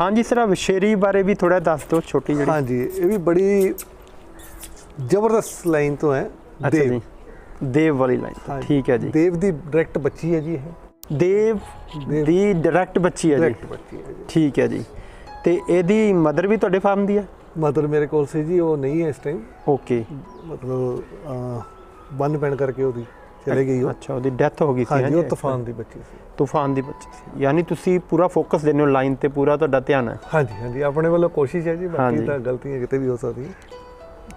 ਹਾਂਜੀ ਸਰ ਵਿਸ਼ੇਰੀ ਬਾਰੇ ਵੀ ਥੋੜਾ ਦੱਸ ਦਿਓ ਛੋਟੀ ਜਿਹੜੀ। ਹਾਂਜੀ ਇਹ ਵੀ ਬੜੀ ਜ਼ਬਰਦਸਤ ਲਾਈਨ ਤੋਂ ਹੈ ਦੇਵ। ਦੇਵ ਵਾਲੀ ਲਾਈਨ। ਠੀਕ ਹੈ ਜੀ। ਦੇਵ ਦੀ ਡਾਇਰੈਕਟ ਬੱਚੀ ਹੈ ਜੀ ਇਹ। ਦੇਵ। ਦੀ ਡਾਇਰੈਕਟ ਬੱਚੀ ਹੈ ਜੀ। ਡਾਇਰੈਕਟ ਬੱਚੀ ਹੈ ਜੀ। ਠੀਕ ਹੈ ਜੀ। ਤੇ ਇਹਦੀ ਮਦਰ ਵੀ ਤੁਹਾਡੇ ਫਾਰਮ ਦੀ ਹੈ? ਮਦਰ ਮੇਰੇ ਕੋਲ ਸੀ ਜੀ ਉਹ ਨਹੀਂ ਹੈ ਇਸ ਟਾਈਮ ਓਕੇ। ਮਤਲਬ ਬੰਨ ਪੈਣ ਕਰਕੇ ਉਹਦੀ। ਚਲੇ ਗਈ ਉਹ। ਅੱਛਾ ਉਹਦੀ ਡੈਥ ਹੋ ਗਈ ਸੀ ਹਾਂਜੀ ਉਹ? ਤੂਫਾਨ ਦੀ ਬੱਚੀ ਸੀ। ਤੂਫਾਨ ਦੀ ਬੱਚੀ ਸੀ। ਯਾਨੀ ਤੁਸੀਂ ਪੂਰਾ ਫੋਕਸ ਦਿੰਦੇ ਹੋ ਲਾਈਨ ਤੇ ਪੂਰਾ ਤੁਹਾਡਾ ਧਿਆਨ ਹੈ। ਹਾਂਜੀ ਹਾਂਜੀ ਆਪਣੇ ਵੱਲੋਂ ਕੋਸ਼ਿਸ਼ ਹੈ ਜੀ ਬਾਕੀ। ਤਾਂ ਗਲਤੀਆਂ ਕਿਤੇ ਵੀ ਹੋ ਸਕਦੀਆਂ।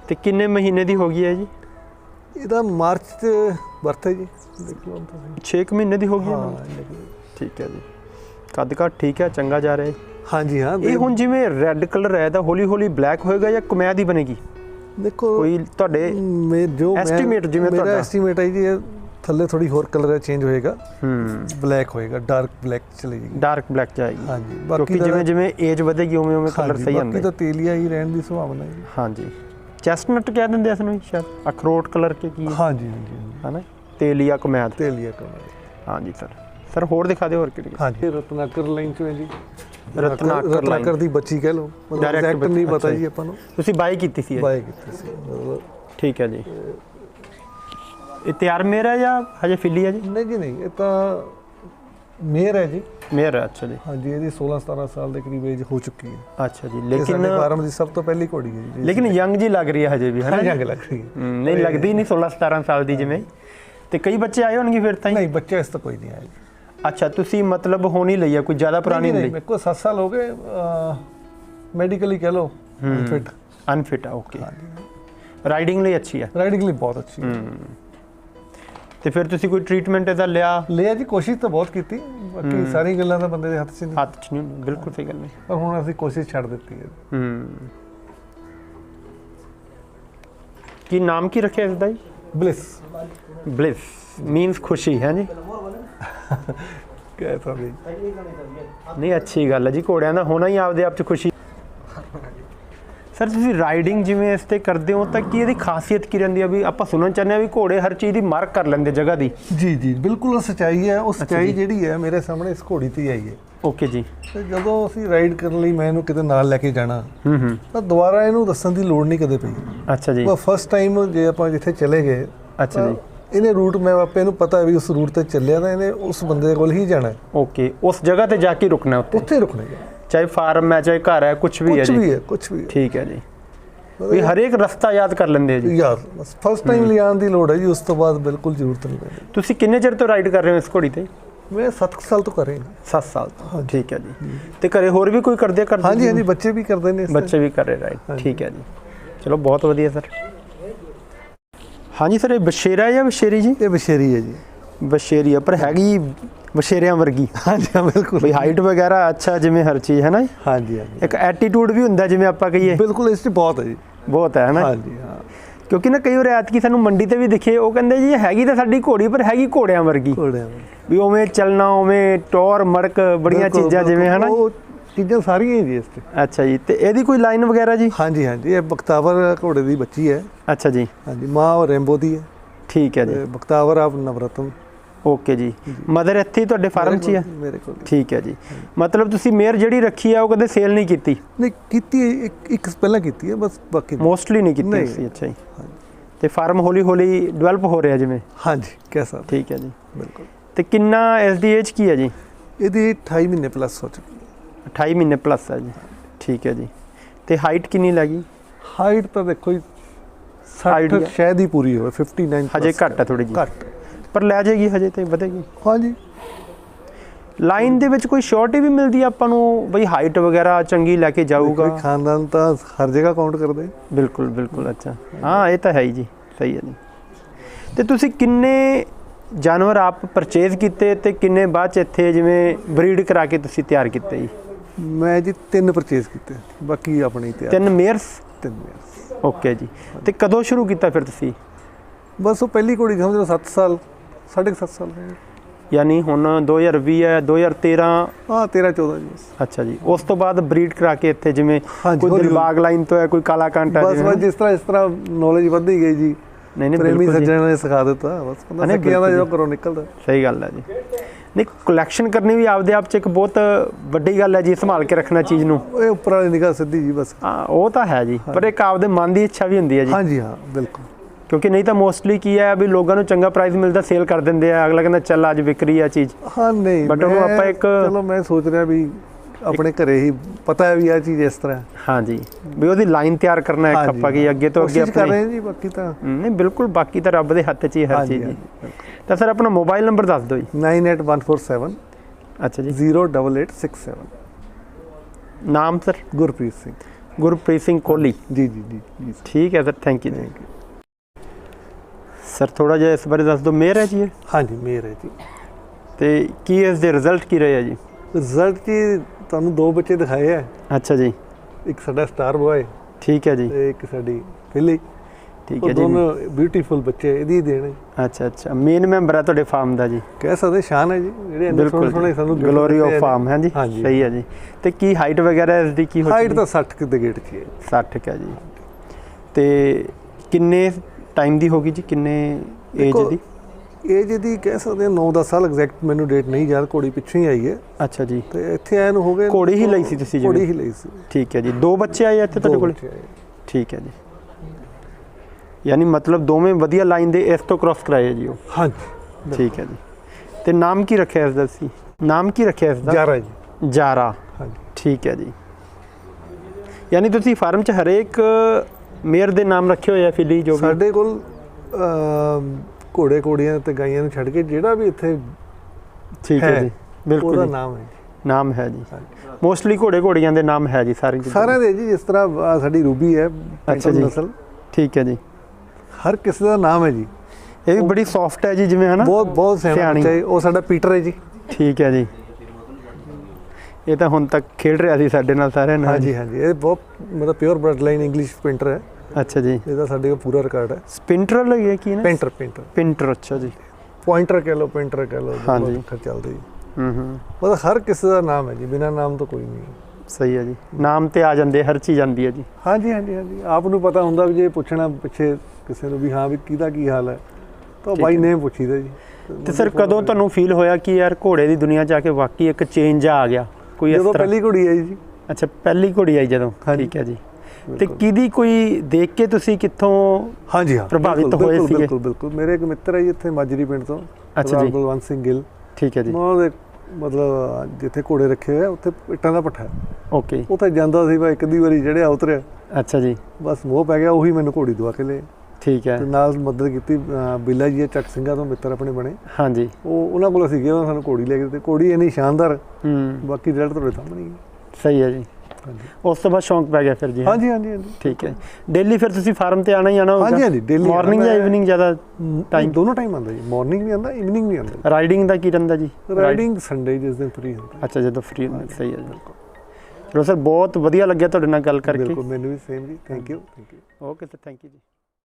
ਤੇ ਕਿੰਨੇ ਮਹੀਨੇ ਦੀ ਹੋ ਗਈ ਹੈ ਜੀ? ਇਹਦਾ ਮਾਰਚ ਚ ਬਰਥ ਹੈ ਜੀ ਦੇਖ ਲਓ ਹੁਣ ਤੁਸੀਂ। 6 ਮਹੀਨੇ ਦੀ ਹੋ ਗਈ ਹੈ ਠੀਕ ਹੈ ਜੀ। ਕੱਦ ਕਾਠ ਠੀਕ ਹੈ ਚੰਗਾ ਜਾ ਰਿਹਾ ਹੈ। ਹਾਂਜੀ ਹਾਂ ਇਹ ਹੁਣ ਜਿਵੇਂ ਰੈੱਡ ਕਲਰ ਹੈ ਤਾਂ ਹੌਲੀ ਹੌਲੀ ਬਲੈਕ ਹੋਏਗਾ ਜਾਂ ਕਮੈਦ ਹੀ ਬਣੇਗੀ? ਦੇਖੋ ਕੋਈ ਤੁਹਾਡੇ ਮੈਂ ਜੋ Estimate ਜਿਵੇਂ ਮੇਰਾ ਤੁਹਾਡਾ। ਐਸਟੀਮੇਟ ਹੈ ਜੀ ਥੱਲੇ ਥੋੜੀ ਹੋਰ ਕਲਰ ਚੇਂਜ ਹੋਏਗਾ। ਹੂੰ। ਬਲੈਕ ਹੋਏਗਾ ਡਾਰਕ ਬਲੈਕ ਚਲੇ ਜਾਏਗੀ। ਡਾਰਕ ਬਲੈਕ ਜਾਏਗੀ ਹਾਂਜੀ ਤਾਂ- ਜਿਵੇਂ ਜਿਵੇਂ ਏਜ ਵਧੇਗੀ ਉਵੇਂ ਉਵੇਂ ਕਲਰ ਸਹੀ ਬਾਕੀ ਆਉਂਦਾ ਤਾਂ ਤੇਲੀਆ ਹੀ ਰਹਿਣ ਦੀ ਸੰਭਾਵਨਾ ਹੈ। ਹਾਂਜੀ। ਚੈਸਟਨਟ ਕਹਿ ਦਿੰਦੇ ਇਸ ਨੂੰ ਸ਼ਾਇਦ। ਅਖਰੋਟ ਕਲਰ ਕੇ ਕੀ ਹਾਂਜੀ ਹਾਂਜੀ। ਹਨਾ? ਤੇਲੀਆ ਕਮੈਦ। ਤੇਲੀਆ ਕਲਰ ਹਾਂਜੀ ਸਰ ਸਰ ਹੋਰ ਦਿਖਾ ਦਿਓ ਹੋਰ ਕਿਹੜੀ ਹਾਂਜੀ। ਰਤਨਾਕਰ ਲਾਈਨ ਚ ਹੈ ਜੀ। ਰਤਨਾਕਰ। ਰਤਨਾਕਰ ਦੀ ਬੱਚੀ ਕਹਿ ਲਓ। ਮਤਲਬ ਐਗਜ਼ੈਕਟ ਨਹੀਂ ਪਤਾ ਜੀ। ਆਪਾਂ ਨੂੰ। ਤੁਸੀਂ ਬਾਈ ਕੀਤੀ ਸੀ? ਬਾਏ ਕੀਤੀ ਸੀ। ਠੀਕ ਹੈ ਜੀ। ਇਹ ਤਿਆਰ ਮੇਰਾ ਜਾਂ ਹਜੇ ਫਿੱਲੀ ਹੈ ਜੀ? ਨਹੀਂ ਜੀ ਨਹੀਂ ਇਹ ਤਾਂ ਮੇਰ ਹੈ ਜੀ। ਮੇਰਾ ਹੈ, ਅੱਛਾ ਜੀ। ਹਾਂਜੀ ਇਹਦੀ 16 17 ਸਾਲ ਦੇ ਕਰੀਬ ਏਜ ਹੋ ਚੁੱਕੀ ਹੈ। ਅੱਛਾ ਜੀ ਲੇਕਿਨ ਸਾਡੇ ਫਾਰਮ ਦੀ ਸਭ ਤੋਂ ਪਹਿਲੀ ਘੋੜੀ ਹੈ ਜੀ ਲੇਕਿਨ ਯੰਗ ਜੀ ਲੱਗ ਰਹੀ ਹੈ ਹਜੇ ਵੀ ਹੈ ਨਾ? ਜੰਗ ਲੱਗ ਰਹੀ ਹੈ। ਨਹੀਂ ਲੱਗਦੀ ਨਹੀਂ 16 17 ਸਾਲ ਦੀ ਜਿਵੇਂ। ਤੇ ਕਈ ਬੱਚੇ ਆਏ ਹੋਣਗੇ ਫਿਰ ਤਾਂ ਨਹੀਂ ਬੱਚਾ ਇਸ ਤੋਂ ਕੋਈ ਨਹੀਂ ਜੀ ਅੱਛਾ ਤੁਸੀਂ ਮਤਲਬ ਹੋਣੀ ਲਈ ਹੈ ਕੋਈ ਜ਼ਿਆਦਾ ਪੁਰਾਣੀ ਨਹੀਂ ਨਹੀਂ ਮੇਰੇ ਕੋਲ 7 ਸਾਲ ਹੋ ਗਏ ਮੈਡੀਕਲੀ ਕਹਿ ਲਓ ਫਿਟ ਅਨਫਿਟ ਆ ਓਕੇ ਰਾਈਡਿੰਗ ਲਈ ਅੱਛੀ ਹੈ ਰਾਈਡਿੰਗ ਲਈ ਬਹੁਤ ਅੱਛੀ ਹੈ। ਤੇ ਫਿਰ ਤੁਸੀਂ ਕੋਈ ਟ੍ਰੀਟਮੈਂਟ ਇਹਦਾ ਲਿਆ? ਲਿਆ ਜੀ ਕੋਸ਼ਿਸ਼ ਤਾਂ ਬਹੁਤ ਕੀਤੀ ਬਾਕੀ ਸਾਰੀ ਗੱਲਾਂ ਤਾਂ ਬੰਦੇ ਦੇ ਹੱਥ 'ਚ ਨਹੀਂ ਹੱਥ 'ਚ ਨਹੀਂ ਬਿਲਕੁਲ ਸਹੀ ਗੱਲ ਨਹੀਂ ਪਰ ਹੁਣ ਅਸੀਂ ਕੋਸ਼ਿਸ਼ ਛੱਡ ਦਿੱਤੀ ਹੈ। ਹੂੰ। ਕੀ ਨਾਮ ਕੀ ਰੱਖਿਆ ਇਸ ਦਾ ਜੀ ਬਲਿਸ ਬਲਿਸ ਮੀਨਸ ਖੁਸ਼ੀ ਹੈ ਜੀ ਸਕਦੇ ਜੀ। ਨਹੀਂ ਅੱਛੀ ਗੱਲ ਹੈ ਜੀ ਘੋੜਿਆਂ ਦਾ ਹੋਣਾ ਹੀ ਆਪਦੇ ਆਪ 'ਚ ਖੁਸ਼ੀ। ਸਰ ਤੁਸੀਂ ਰਾਈਡਿੰਗ ਜਿਵੇਂ ਇਸ ਤੇ ਕਰਦੇ ਹੋ ਤਾਂ ਕੀ ਇਹਦੀ ਖਾਸੀਅਤ ਕੀ ਰਹਿੰਦੀ ਆ ਵੀ ਆਪਾਂ ਸੁਣਨ ਚਾਹੁੰਦੇ ਆ ਵੀ ਘੋੜੇ ਹਰ ਚੀਜ਼ ਦੀ ਮਾਰਕ ਕਰ ਲੈਂਦੇ ਜਗ੍ਹਾ ਦੀ? ਜੀ ਜੀ ਬਿਲਕੁਲ ਸਚਾਈ ਹੈ ਉਹ ਸਚਾਈ। ਜਿਹੜੀ ਹੈ ਮੇਰੇ ਸਾਹਮਣੇ ਇਸ ਘੋੜੀ ਤੇ ਹੀ ਆਈ ਹੈ। ਓਕੇ ਜੀ। ਤੇ ਜਦੋਂ ਅਸੀਂ ਰਾਈਡ ਕਰਨ ਲਈ ਮੈਂ ਇਹਨੂੰ ਕਿਤੇ ਨਾਲ ਲੈ ਕੇ ਜਾਣਾ ਹੂੰ ਹੂੰ। ਤਾਂ ਦੁਬਾਰਾ ਇਹਨੂੰ ਦੱਸਣ ਦੀ ਲੋੜ ਨਹੀਂ ਕਦੇ ਪਈ। ਅੱਛਾ ਜੀ। ਉਹ ਫਸਟ ਟਾਈਮ ਜੇ ਆਪਾਂ ਜਿੱਥੇ ਚਲੇ ਗਏ ਅੱਛਾ ਜੀ। ਇਹਨੇ ਰੂਟ ਮੈਂ ਆਪੇ ਨੂੰ ਪਤਾ ਹੈ ਵੀ ਉਸ ਰੂਟ ਤੇ ਚੱਲਿਆ ਤਾਂ ਇਹਨੇ ਉਸ ਬੰਦੇ ਕੋਲ ਹੀ ਜਾਣਾ। ਓਕੇ ਉਸ ਜਗ੍ਹਾ ਤੇ ਜਾ ਕੇ ਰੁਕਣਾ ਉੱਤੇ ਉੱਥੇ ਰੁਕਣਾ ਹੈ। ਚਾਹੇ ਫਾਰਮ ਹੈ ਚਾਹੇ ਘਰ ਹੈ ਕੁਝ ਵੀ ਹੈ ਕੁਝ ਜੀ। ਵੀ ਹੈ ਕੁਝ ਵੀ ਹੈ। ਠੀਕ ਹੈ ਜੀ। ਵੀ ਹਰੇਕ ਰਸਤਾ ਯਾਦ ਕਰ ਲੈਂਦੇ ਆ ਜੀ। ਯਾਰ ਬਸ ਫਸਟ ਟਾਈਮ ਲਿਆਉਣ ਦੀ ਲੋੜ ਹੈ ਜੀ ਉਸ ਤੋਂ ਬਾਅਦ ਬਿਲਕੁਲ ਜ਼ਰੂਰਤ ਨਹੀਂ ਪੈਂਦੀ। ਤੁਸੀਂ ਕਿੰਨੇ ਚਿਰ ਤੋਂ ਰਾਈਡ ਕਰ ਰਹੇ ਹੋ ਇਸ ਘੋੜੀ ਤੇ? ਮੈਂ 7 ਸਾਲ ਤੋਂ ਕਰ ਰਿਹਾ 7 ਸਾਲ ਤੋਂ। ਠੀਕ ਹੈ ਜੀ। ਤੇ ਘਰੇ ਹੋਰ ਵੀ ਕੋਈ ਕਰਦੇ ਕਰਦੇ ਹਾਂਜੀ? ਹਾਂਜੀ ਬੱਚੇ ਵੀ ਕਰਦੇ ਨੇ ਬੱਚੇ ਵੀ ਕਰ ਰਹੇ ਰਾਈਡ ਠੀਕ ਹੈ ਜੀ। ਚਲੋ ਬਹੁਤ ਵਧੀਆ ਸਰ। ਹਾਂਜੀ ਸਰ ਇਹ ਬਸ਼ੇਰਾ ਜਾਂ ਬਸ਼ੇਰੀ ਜੀ? ਇਹ ਬਸ਼ੇਰੀ ਹੈ ਜੀ। ਬਸ਼ੇਰੀ ਆ ਪਰ ਹੈਗੀ ਬਸ਼ੇਰਿਆਂ ਵਰਗੀ। ਹਾਂਜੀ ਹਾਂ ਬਿਲਕੁਲ। ਵੀ ਹਾਈਟ ਵਗੈਰਾ ਅੱਛਾ ਜਿਵੇਂ ਹਰ ਚੀਜ਼ ਹੈ ਨਾ ਜੀ? ਹਾਂਜੀ ਹਾਂਜੀ। ਇੱਕ ਐਟੀਟਿਊਡ ਵੀ ਹੁੰਦਾ ਜਿਵੇਂ ਆਪਾਂ ਕਹੀਏ। ਬਿਲਕੁਲ ਇਸ 'ਚ ਬਹੁਤ ਹੈ ਜੀ। ਬਹੁਤ ਹੈ ਨਾ ਹਾਂਜੀ ਹਾਂ। ਕਿਉਂਕਿ ਨਾ ਕਈ ਵਾਰ ਐਤਕੀ ਸਾਨੂੰ ਮੰਡੀ ਤੇ ਵੀ ਦਿਖੇ ਉਹ ਕਹਿੰਦੇ ਜੀ ਹੈਗੀ ਤਾਂ ਸਾਡੀ ਘੋੜੀ ਪਰ ਹੈਗੀ ਘੋੜਿਆਂ ਵਰਗੀ। ਘੋੜਿਆਂ ਵੀ ਉਵੇਂ ਚੱਲਣਾ ਉਵੇਂ ਟੌਰ ਮੜਕ ਬੜੀਆਂ ਚੀਜ਼ਾਂ ਜਿਵੇਂ ਹਨਾ ਉਹ ਚੀਜ਼ਾਂ ਸਾਰੀਆਂ ਹੀ ਜੀ ਇਸ ਤੇ। ਅੱਛਾ ਜੀ ਤੇ ਇਹਦੀ ਕੋਈ ਲਾਈਨ ਵਗੈਰਾ ਜੀ? ਹਾਂਜੀ ਹਾਂਜੀ ਇਹ ਬਖਤਾਵਰ ਘੋੜੇ ਦੀ ਬੱਚੀ ਹੈ। ਅੱਛਾ ਜੀ। ਹਾਂਜੀ ਮਾਂ ਉਹ ਰੈਂਬੋ ਦੀ ਹੈ। ਠੀਕ ਹੈ ਜੀ। ਬਖਤਾਵਰ ਆਪ ਨਵਰਤਨ। ਓਕੇ ਜੀ। ਮਦਰ ਇੱਥੇ ਹੀ ਤੁਹਾਡੇ ਫਾਰਮ 'ਚ ਹੀ ਆ? ਮੇਰੇ ਕੋਲ ਠੀਕ ਹੈ ਜੀ। ਮਤਲਬ ਤੁਸੀਂ ਮੇਅਰ ਜਿਹੜੀ ਰੱਖੀ ਆ ਉਹ ਕਦੇ ਸੇਲ ਨਹੀਂ ਕੀਤੀ? ਨਹੀਂ ਕੀਤੀ ਇੱਕ ਇੱਕ ਪਹਿਲਾਂ ਕੀਤੀ ਹੈ ਬਸ ਬਾਕੀ। ਮੋਸਟਲੀ ਨਹੀਂ ਕੀਤੀ। ਸੀ ਅੱਛਾ ਜੀ। ਤੇ ਫਾਰਮ ਹੌਲੀ ਹੌਲੀ ਡਿਵੈਲਪ ਹੋ ਰਿਹਾ ਜਿਵੇਂ? ਹਾਂਜੀ ਕਹਿ ਠੀਕ ਹੈ ਜੀ। ਬਿਲਕੁਲ। ਤੇ ਕਿੰਨਾ ਏਜ ਕੀ ਹੈ ਜੀ? ਇਹਦੀ 28 ਮਹੀਨੇ ਪਲੱਸ ਹੋ ਚੁੱਕੀ ਹੈ। 28 ਮਹੀਨੇ ਪਲੱਸ ਹੈ ਜੀ। ਠੀਕ ਹੈ ਜੀ। ਤੇ ਹਾਈਟ ਕਿੰਨੀ ਲੱਗੀ ਹਾਈਟ ਤਾਂ ਦੇਖੋ ਜੀ Height 60 ਸ਼ਾਇਦ ਹੀ ਪੂਰੀ ਹੋਵੇ 59 ਹਜੇ ਘੱਟ ਹੈ ਥੋੜੀ ਜੀ ਘੱਟ। ਪਰ ਲੈ ਜਾਏਗੀ ਹਜੇ ਤੇ ਵਧੇਗੀ। ਹਾਂਜੀ। ਲਾਈਨ ਦੇ ਵਿੱਚ ਕੋਈ ਸ਼ੋਰਟੀ ਵੀ ਮਿਲਦੀ ਆ ਆਪਾਂ ਨੂੰ? ਬਈ ਹਾਈਟ ਵਗੈਰਾ ਚੰਗੀ ਲੈ ਕੇ ਜਾਊਗਾ। ਕੋਈ ਖਾਨਦਾਨ ਤਾਂ ਹਰ ਜਗ੍ਹਾ ਕਾਊਂਟ ਕਰਦੇ। ਬਿਲਕੁਲ ਬਿਲਕੁਲ ਅੱਛਾ। ਹਾਂ ਇਹ ਤਾਂ ਹੈ ਹੀ ਜੀ ਸਹੀ ਹੈ ਜੀ। ਤੇ ਤੁਸੀਂ ਕਿੰਨੇ ਜਾਨਵਰ ਆਪ ਪਰਚੇਜ਼ ਕੀਤੇ ਤੇ ਕਿੰਨੇ ਬਾਅਦ ਚ ਇੱਥੇ ਜਿਵੇਂ ਬਰੀਡ ਕਰਾ ਕੇ ਤੁਸੀਂ ਤਿਆਰ ਕੀਤੇ ਜੀ? ਮੈਂ ਜੀ ਤਿੰਨ ਪਰਚੇਸ ਕੀਤੇ ਬਾਕੀ ਆਪਣੇ ਤਿਆਰ। ਤਿੰਨ ਮੇਅਰਸ ਤਿੰਨ years। ਓਕੇ ਜੀ। ਤੇ ਕਦੋਂ ਸ਼ੁਰੂ ਕੀਤਾ ਫਿਰ ਤੁਸੀਂ? ਬਸ ਉਹ ਪਹਿਲੀ ਘੋੜੀ ਸਮਝ ਲਓ 7 ਸਾਲ। 7.5 ਸਾਲ ਹੋ ਗਏ ਯਾਨੀ ਹੁਣ 2020 ਹੈ 2013 ਹਾਂ 13 14 ਜੀ ਬਸ। ਅੱਛਾ ਜੀ ਉਸ ਤੋਂ ਬਾਅਦ ਬਰੀਡ ਕਰਾ ਕੇ ਇੱਥੇ ਜਿਵੇਂ ਕੋਈ ਦਿਲਬਾਗ ਲਾਈਨ ਤੋਂ ਹੈ ਕੋਈ ਕਾਲਾ ਕਾਂਟਾ ਬਸ ਬਸ ਜਿਸ ਤਰ੍ਹਾਂ ਇਸ ਤਰ੍ਹਾਂ ਨੌਲੇਜ ਵੱਧਦੀ ਗਈ ਜੀ। ਨਹੀਂ ਨਹੀਂ ਪ੍ਰੇਮੀ। ਸੱਜਣਾਂ ਨੇ ਸਿਖਾ ਦਿੱਤਾ ਬਸ ਬੰਦਾ ਨਹੀਂ, ਸੱਕਿਆਂ ਦਾ ਕਰੋ ਨਿਕਲਦਾ। ਸਹੀ ਗੱਲ ਹੈ ਜੀ। ਨਹੀਂ ਕਲੈਕਸ਼ਨ ਕਰਨੀ ਵੀ ਆਪਦੇ ਆਪ ਚ ਇੱਕ ਬਹੁਤ ਵੱਡੀ ਗੱਲ ਹੈ ਜੀ ਸੰਭਾਲ ਕੇ ਰੱਖਣਾ ਚੀਜ਼ ਨੂੰ। ਇਹ ਉੱਪਰ ਵਾਲੀ ਨਿਗਾਹ ਸਿੱਧੀ ਜੀ ਬਸ। ਹਾਂ ਉਹ ਤਾਂ ਹੈ ਜੀ ਪਰ ਇੱਕ ਆਪਦੇ ਮਨ ਦੀ ਇੱਛਾ ਵੀ ਹੁੰਦੀ ਹੈ ਜੀ। ਹਾਂਜੀ ਹਾਂ ਬਿਲਕੁਲ। ਕਿਉਂਕਿ ਨਹੀਂ ਤਾਂ ਮੋਸਟਲੀ ਕੀ ਹੈ ਵੀ ਲੋਕਾਂ ਨੂੰ ਚੰਗਾ ਪ੍ਰਾਈਸ ਮਿਲਦਾ ਸੇਲ ਕਰ ਦਿੰਦੇ ਆ ਅਗਲਾ ਕਹਿੰਦਾ ਚੱਲ ਅੱਜ ਵਿਕਰੀ ਆ ਚੀਜ਼। ਹਾਂ ਨਹੀਂ But ਉਹਨੂੰ ਆਪਾਂ ਇੱਕ- ਚਲੋ ਮੈਂ ਸੋਚ ਰਿਹਾ ਵੀ ਆਪਣੇ ਘਰੇ ਹੀ ਪਤਾ ਹੈ ਵੀ ਇਹ ਚੀਜ਼ ਇਸ ਤਰ੍ਹਾਂ। ਹੈ। ਹਾਂਜੀ। ਵੀ ਉਹਦੀ ਲਾਈਨ ਤਿਆਰ ਕਰਨਾ ਹੈ ਆਪਾਂ ਕੀ ਅੱਗੇ ਤੋਂ ਅੱਗੇ ਕੋਸ਼ਿਸ਼ ਕਰ ਰਹੇ ਜੀ ਬਾਕੀ ਤਾਂ ਨਹੀਂ ਬਿਲਕੁਲ ਬਾਕੀ ਤਾਂ ਰੱਬ ਦੇ ਹੱਥ 'ਚ ਹੀ ਹਰ ਚੀਜ਼ ਤਾਂ ਸਰ ਆਪਣਾ ਮੋਬਾਈਲ ਨੰਬਰ ਦੱਸ ਦਿਓ ਜੀ। 98147 ਅੱਛਾ ਜੀ। 08867 ਨਾਮ ਸਰ? ਗੁਰਪ੍ਰੀਤ ਸਿੰਘ। ਗੁਰਪ੍ਰੀਤ ਸਿੰਘ ਕੋਹਲੀ। ਜੀ ਜੀ ਜੀ ਠੀਕ ਹੈ ਸਰ ਥੈਂਕ ਯੂ ਜੀ. ਸਰ ਥੋੜਾ ਜਿਹਾ ਇਸ ਬਾਰੇ ਦੱਸ ਦਿਓ ਮੇਰ ਹੈ ਜੀ ਇਹ? ਹਾਂਜੀ ਮੇਰ ਹੈ ਜੀ। ਤੇ ਕੀ ਇਸ ਦੇ ਰਿਜ਼ਲਟ ਕੀ ਰਹੇ ਆ ਜੀ? ਰਿਜ਼ਲਟ ਕੀ ਤੁਹਾਨੂੰ ਦੋ ਬੱਚੇ ਦਿਖਾਏ ਹੈ ਅੱਛਾ ਜੀ। ਇੱਕ ਸਾਡਾ ਸਟਾਰ ਬॉय ਠੀਕ ਹੈ ਜੀ। ਤੇ ਇੱਕ ਸਾਡੀ ਫਿਲੀ ਠੀਕ ਹੈ ਜੀ। ਦੋਨੋਂ ਬਿਊਟੀਫੁਲ ਬੱਚੇ ਇਹਦੀ ਦੇਣ। ਅੱਛਾ ਅੱਛਾ। ਮੇਨ ਮੈਂਬਰ ਹੈ ਤੁਹਾਡੇ ਫਾਰਮ ਦਾ ਜੀ। ਕਹਿ ਸਕਦੇ ਸ਼ਾਨ ਹੈ ਜੀ ਜਿਹੜੇ ਇੰਨੇ ਸੋਹਣੇ ਸੋਹਣੇ ਸਾਨੂੰ ਗਲੋਰੀ ਆਫ ਫਾਰਮ ਹੈ ਜੀ? ਸਹੀ ਹੈ ਜੀ। ਤੇ ਕੀ ਹਾਈਟ ਵਗੈਰਾ ਇਸ ਦੀ ਕੀ ਹੋ ਹਾਈਟ ਤਾਂ 60 ਦੇ ਗੇਟ 'ਚ ਹੀ ਹੈ। 60 ਹੈ ਜੀ। ਤੇ ਕਿੰਨੇ ਟਾਈਮ ਦੀ ਹੋਗੀ ਜੀ? ਕਿੰਨੇ ਏਜ ਦੀ? ਏਜ ਦੀ ਕਹਿ ਸਕਦੇ 9-10 ਸਾਲ ਐਗਜ਼ੈਕਟ ਮੈਨੂੰ ਡੇਟ ਨਹੀਂ ਯਾਦ ਘੋੜੀ ਪਿੱਛੋਂ ਹੀ ਆਈ ਹੈ। ਅੱਛਾ ਜੀ। ਤੇ ਇੱਥੇ ਆਏ ਨੂੰ ਹੋ ਗਏ ਘੋੜੀ ਹੀ ਲਈ ਸੀ ਤੁਸੀਂ ਜਿਵੇਂ? ਘੋੜੀ ਹੀ ਲਈ ਸੀ। ਠੀਕ ਹੈ ਜੀ। ਦੋ ਬੱਚੇ ਆਏ ਆ ਇੱਥੇ ਤੁਹਾਡੇ ਕੋਲ। ਠੀਕ ਹੈ ਜੀ। ਯਾਨੀ ਮਤਲਬ ਦੋਵੇਂ ਵਧੀਆ ਲਾਈਨ ਦੇ ਇਸ ਤੋਂ ਕ੍ਰਾਸ ਕਰਾਏ ਆ ਜੀ ਉਹ? ਹਾਂਜੀ। ਠੀਕ ਹੈ ਜੀ। ਤੇ ਨਾਮ ਕੀ ਰੱਖਿਆ ਇਸ ਦਾ ਸੀ? ਨਾਮ ਕੀ ਰੱਖਿਆ ਇਸ ਦਾ? ਜਾਰਾ ਜੀ। ਜਾਰਾ। ਹਾਂਜੀ। ਠੀਕ ਹੈ ਜੀ। ਯਾਨੀ ਤੁਸੀਂ ਫਾਰਮ 'ਚ ਹਰੇਕ ਮੇਅਰ ਦੇ ਨਾਮ ਰੱਖੇ ਹੋਏ ਆ ਫਿਲੀ ਜੋ ਵੀ। ਸਾਡੇ ਕੋਲ ਘੋੜੇ ਘੋੜੀਆਂ ਤੇ ਗਾਈਆਂ ਨੂੰ ਛੱਡ ਕੇ ਜਿਹੜਾ ਵੀ ਇੱਥੇ ਠੀਕ ਹੈ ਜੀ ਬਿਲਕੁਲ ਉਹਦਾ। ਨਾਮ ਹੈ ਨਾਮ ਹੈ ਜੀ। ਮੋਸਟਲੀ ਘੋੜੇ ਘੋੜੀਆਂ ਦੇ ਨਾਮ ਹੈ ਜੀ ਸਾਰੇ ਸਾਰਿਆਂ ਦੇ ਜੀ ਜਿਸ ਤਰ੍ਹਾਂ ਸਾਡੀ ਰੂਬੀ ਹੈ ਅੱਛਾ ਜੀ। ਨਸਲ। ਠੀਕ ਹੈ ਜੀ। ਹਰ ਕਿਸੇ ਦਾ ਨਾਮ ਹੈ ਜੀ। ਇਹ ਵੀ ਬੜੀ ਸੌਫਟ ਹੈ ਜੀ ਜਿਵੇਂ ਹਨਾ। ਬਹੁਤ ਬਹੁਤ ਸਿਆਣਾ ਉਹ ਸਾਡਾ ਪੀਟਰ ਹੈ ਜੀ। ਠੀਕ ਹੈ ਜੀ। ਇਹ ਤਾਂ ਹੁਣ ਤੱਕ ਖੇਡ ਰਿਹਾ ਸੀ ਸਾਡੇ ਨਾਲ ਸਾਰਿਆਂ ਨਾਲ। ਹਾਂਜੀ ਹਾਂਜੀ। ਇਹ ਬਹੁਤ ਮਤਲਬ pure blood line English painter ਹੈ। ਅੱਛਾ ਜੀ। ਇਹਦਾ ਸਾਡੇ ਕੋਲ ਪੂਰਾ ਰਿਕਾਰਡ ਹੈ। ਸਪਿੰਟਰ ਲੱਗਿਆ ਕੀ ਨਾ? ਪੇਂਟਰ ਪੇਂਟਰ ਪਿੰਟਰ ਅੱਛਾ ਜੀ। ਪੁਆਇੰਟਰ ਕਹਿ ਲਓ ਪੇਂਟਰ ਕਹਿ ਲਓ ਹਾਂਜੀ। ਚੱਲਦੇ ਜੀ। ਹੂੰ ਹੂੰ। ਮਤਲਬ ਹਰ ਕਿਸੇ ਦਾ ਨਾਮ ਹੈ ਜੀ ਬਿਨਾ ਨਾਮ ਤੋਂ ਕੋਈ ਨਹੀਂ। ਸਹੀ ਹੈ ਜੀ। ਨਾਮ ਤੇ ਆ ਜਾਂਦੇ ਹਰ ਚੀਜ਼ ਆਂਦੀ ਹੈ ਜੀ। ਹਾਂਜੀ ਹਾਂਜੀ ਹਾਂਜੀ। ਆਪ ਨੂੰ ਪਤਾ ਹੁੰਦਾ ਵੀ ਜੇ ਪੁੱਛਣਾ ਪਿੱਛੇ ਕਿਸੇ ਨੂੰ ਵੀ ਹਾਂ ਵੀ ਕਿਹਦਾ ਕੀ ਹਾਲ ਹੈ ਤਾਂ ਬਾਈ ਹੈ। ਨੇਮ ਪੁੱਛੀਦਾ ਜੀ। ਤੇ ਸਰ ਕਦੋਂ ਤੁਹਾਨੂੰ ਫੀਲ ਹੋਇਆ ਕਿ ਯਾਰ ਘੋੜੇ ਦੀ ਦੁਨੀਆ 'ਚ ਆ ਕੇ ਵਾਕਈ ਇੱਕ ਚੇਂਜ ਆ ਗਿਆ? ਕੋਈ ਇਸ ਜਦੋਂ ਤਰ੍ਹਾਂ ਪਹਿਲੀ ਕੁੜੀ ਆਈ ਜੀ ਅੱਛਾ ਪਹਿਲੀ ਘੋੜੀ ਆਈ ਜਦੋਂ। ਹਾਂਜੀ। ਠੀਕ ਹੈ ਜੀ। ਤੇ ਬਿਲਕੁਲ। ਕਿਹਦੀ ਕੋਈ ਦੇਖ ਕੇ ਤੁਸੀਂ ਕਿੱਥੋਂ ਹਾਂਜੀ ਹਾਂ। ਪ੍ਰਭਾਵਿਤ ਬਿਲਕੁਲ, ਹੋਏ ਬਿਲਕੁਲ, ਸੀਗੇ। ਬਿਲਕੁਲ ਬਿਲਕੁਲ। ਮੇਰੇ ਇੱਕ ਮਿੱਤਰ ਹੈ ਜੀ ਇੱਥੇ ਮਾਜਰੀ ਪਿੰਡ ਤੋਂ। ਅੱਛਾ ਸਰਦਾਰ ਜੀ। ਬਲਵੰਤ ਸਿੰਘ ਗਿੱਲ। ਠੀਕ ਹੈ ਜੀ। ਮੈਂ ਉਹਦੇ ਮਤਲਬ ਜਿੱਥੇ ਘੋੜੇ ਰੱਖੇ ਹੋਏ ਆ ਉੱਥੇ ਇੱਟਾਂ ਦਾ ਪੱਠਾ ਹੈ। ਓਕੇ। ਉੱਥੇ ਜਾਂਦਾ ਸੀ ਵਾ ਇੱਕ ਦੀ ਵਾਰੀ ਜਿਹੜਿਆ ਉਤਰਿਆ। ਅੱਛਾ ਜੀ। ਬਸ ਮੋਹ ਪੈ ਗਿਆ ਉਹੀ ਮੈਨੂੰ ਘੋੜੀ ਦਵਾ ਕੇ ਲੈ ਠੀਕ ਹੈ। ਤੇ ਨਾਲ ਮਦਦ ਕੀਤੀ ਬਿੱਲਾ ਜੀ ਚੱਕ ਸਿੰਘਾਂ ਤੋਂ ਮਿੱਤਰ ਆਪਣੇ ਬਣੇ। ਹਾਂਜੀ। ਉਹ ਉਹਨਾਂ ਕੋਲ ਅਸੀਂ ਗਏ ਉਹਨਾਂ ਸਾਨੂੰ ਘੋੜੀ ਲੈ ਕੇ ਦਿੱਤੀ। ਘੋੜੀ ਇੰਨੀ ਸ਼ਾਨਦਾਰ ਹੂੰ। ਬਾਕੀ ਰਿਜ਼ਲਟ ਤੁਹਾਡੇ ਸਾਹਮਣੇ ਸਹੀ ਹੈ ਜੀ। ਉਸ ਤੋਂ ਬਾਅਦ ਸ਼ੌਂਕ ਪੈ ਗਿਆ ਫਿਰ ਜੀ ਹਾਂਜੀ ਹਾਂਜੀ ਹਾਂਜੀ। ਠੀਕ ਹੈ। ਡੇਲੀ ਫਿਰ ਤੁਸੀਂ ਫਾਰਮ ਤੇ ਆਣਾ ਹੀ ਆਣਾ ਹੋਗਾ ਹਾਂਜੀ, ਹਾਂਜੀ, daily ਮਾਰਨਿੰਗ ਜਾਂ। ਇਵਨਿੰਗ ਜ਼ਿਆਦਾ ਟਾਈਮ? ਦੋਨੋਂ ਟਾਈਮ ਆਉਂਦਾ ਜੀ। ਮਾਰਨਿੰਗ ਵੀ ਆਉਂਦਾ ਇਵਨਿੰਗ ਵੀ ਆਉਂਦਾ। ਰਾਈਡਿੰਗ ਦਾ ਕੀ ਰਹਿੰਦਾ ਜੀ? ਰਾਈਡਿੰਗ ਸੰਡੇ ਜਿਸ ਦਿਨ ਫ੍ਰੀ ਹੁੰਦਾ। ਅੱਛਾ ਜਦੋਂ ਫ੍ਰੀ ਸਹੀ ਹੈ ਜੀ। ਚਲੋ ਸਰ ਬਹੁਤ ਵਧੀਆ ਲੱਗਿਆ ਤੁਹਾਡੇ ਨਾਲ ਗੱਲ ਕਰਕੇ। ਬਿਲਕੁਲ ਮੈਨੂੰ ਵੀ ਸੇਮ ਜੀ। Thank you thank you okay sir thank you ਜੀ।